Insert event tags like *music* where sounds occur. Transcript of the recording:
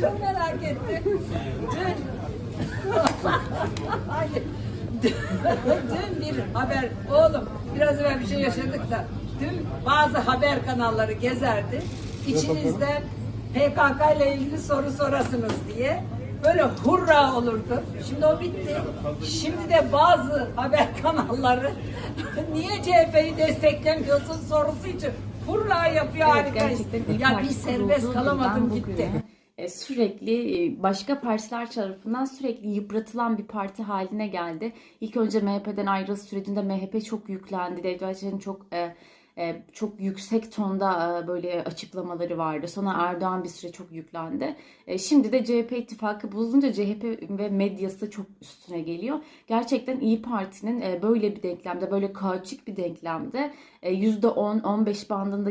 Çok merak ettim. Dün, Hayır. dün bir haber, oğlum biraz evvel bir şey yaşadık da dün bazı haber kanalları gezerdi. İçinizden PKK ile ilgili soru sorasınız diye böyle hurra olurdu. Şimdi o bitti. Şimdi de bazı haber *laughs* kanalları niye CHP'yi desteklemiyorsun sorusu için hurra yapıyor Evet, harika. İYİ Ya bir serbest kalamadım gitti. bugüne, e, Sürekli e, başka partiler tarafından sürekli yıpratılan bir parti haline geldi. İlk önce MHP'den ayrılış sürecinde MHP çok yüklendi. Devlet çok e, çok yüksek tonda e, böyle açıklamaları vardı. Sonra Erdoğan bir süre çok yüklendi. E, Şimdi de CHP ittifakı bozulunca CHP ve medyası çok üstüne geliyor. Gerçekten İyi Parti'nin e, böyle bir denklemde, böyle kaotik bir denklemde e, %10-15 bandındaki